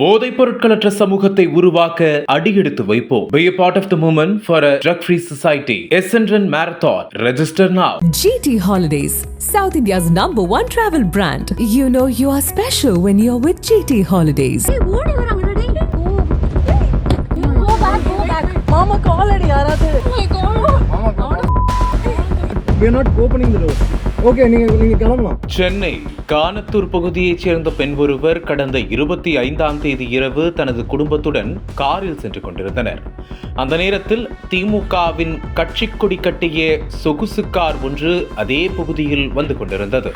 போதைப் பொருட்களற்ற சமூகத்தை உருவாக்க அடியெடுத்து வைப்போம் Be a part of the movement for a drug-free society. Essendon Marathon. Register now. GT Holidays, South India's number one travel brand. You know you are special when you're with GT Holidays. மாமா காலடி யாராவது we are not opening the door okay நீங்க நீங்க கிளம்பலாம். சென்னை கானத்தூர் பகுதியைச் சேர்ந்த பெண் ஒருவர் கடந்த இருபத்தி ஐந்தாம் தேதி இரவு தனது குடும்பத்துடன் காரில் சென்று கொண்டிருந்தனர். அந்த நேரத்தில் திமுகவின் கட்சிக் கொடி கட்டிய சொகுசு கார் ஒன்று அதே பகுதியில் வந்து கொண்டிருந்தது.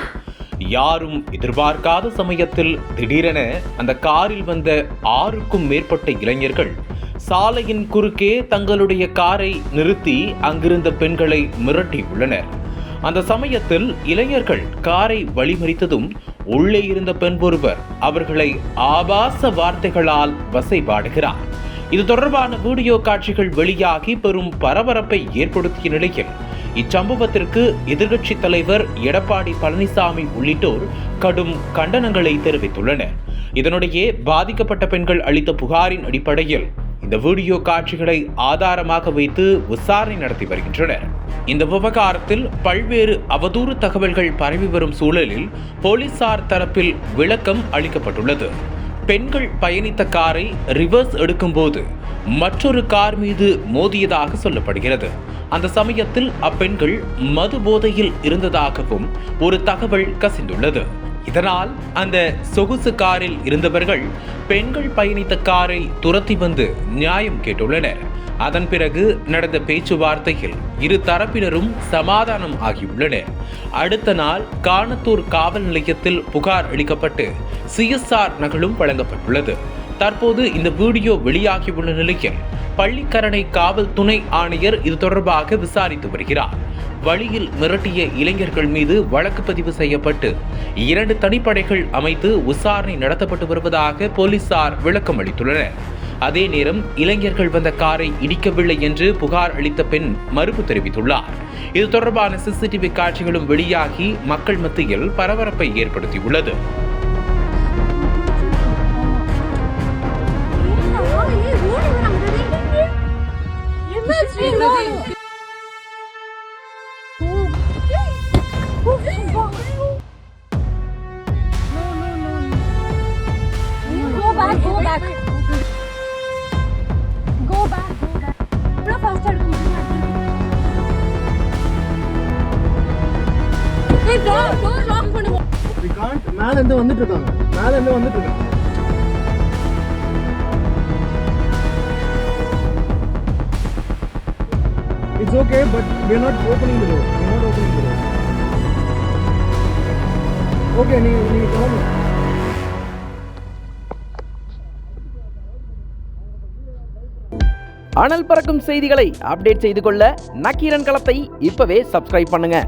யாரும் எதிர்பார்க்காத சமயத்தில் திடீரென அந்த காரில் வந்த ஆறுக்கும் மேற்பட்ட இளைஞர்கள் சாலையின் குறுக்கே தங்களுடைய காரை நிறுத்தி அங்கிருந்த பெண்களை மிரட்டியுள்ளனர். அந்த சமயத்தில் இளைஞர்கள் காரை வழிமறித்ததும் உள்ளே இருந்த பெண் ஒருவர் அவர்களை ஆபாச வார்த்தைகளால் வசைபாடுகிறார். இது தொடர்பான வீடியோ காட்சிகள் வெளியாகி பெரும் பரபரப்பை ஏற்படுத்திய நிலையில் இச்சம்பவத்திற்கு எதிர்க்கட்சி தலைவர் எடப்பாடி பழனிசாமி உள்ளிட்டோர் கடும் கண்டனங்களை தெரிவித்துள்ளனர். இதனிடையே பாதிக்கப்பட்ட பெண்கள் அளித்த புகாரின் அடிப்படையில் இந்த வீடியோ காட்சிகளை ஆதாரமாக வைத்து விசாரணை நடத்தி வருகின்றனர். இந்த விவகாரத்தில் பல்வேறு அவதூறு தகவல்கள் பரவி வரும் சூழலில் போலீசார் தரப்பில் விளக்கம் அளிக்கப்பட்டுள்ளது. பெண்கள் பயணித்த காரை ரிவர்ஸ் எடுக்கும்போது மற்றொரு கார் மீது மோதியதாக சொல்லப்படுகிறது. அந்த சமயத்தில் அப்பெண்கள் மது போதையில் இருந்ததாகவும் ஒரு தகவல் கசிந்துள்ளது. இதனால் அந்த சொகுசு காரில் இருந்தவர்கள் பெண்கள் பயணித்த காரை துரத்தி வந்து நியாயம் கேட்டுள்ளனர். அதன் பிறகு நடந்த பேச்சுவார்த்தையில் இரு தரப்பினரும் சமாதானம் ஆகியுள்ளனர். அடுத்த நாள் காணத்தூர் காவல் நிலையத்தில் புகார் அளிக்கப்பட்டு சிஎஸ்ஆர் நகலும் வழங்கப்பட்டுள்ளது. தற்போது இந்த வீடியோ வெளியாகியுள்ள நிலையில் பள்ளிக்கரணை காவல் துணை ஆணையர் இது தொடர்பாக விசாரித்து வருகிறார். வழியில் மிரட்டிய இளைஞர்கள் மீது வழக்கு பதிவு செய்யப்பட்டு இரண்டு தனிப்படைகள் அமைத்து விசாரணை நடத்தப்பட்டு வருவதாக போலீசார் விளக்கம் அளித்துள்ளனர். அதே நேரம் இளைஞர்கள் வந்த காரை இடிக்கவில்லை என்று புகார் அளித்த பெண் மறுப்பு தெரிவித்துள்ளார். இது தொடர்பான சிசிடிவி காட்சிகளும் வெளியாகி மக்கள் மத்தியில் பரபரப்பை ஏற்படுத்தியுள்ளது. மேல இருந்து வந்துட்டு இருக்காங்க மேல இருந்து வந்துட்டு இருக்காங்க It's okay, but we are not opening the door. We are not opening the door. Okay, நீங்க நீங்க கிளம்பலாம் அனல் பறக்கும் செய்திகளை அப்டேட் செய்து கொள்ள நக்கீரன் களத்தை இப்பவே சப்ஸ்கிரைப் பண்ணுங்க.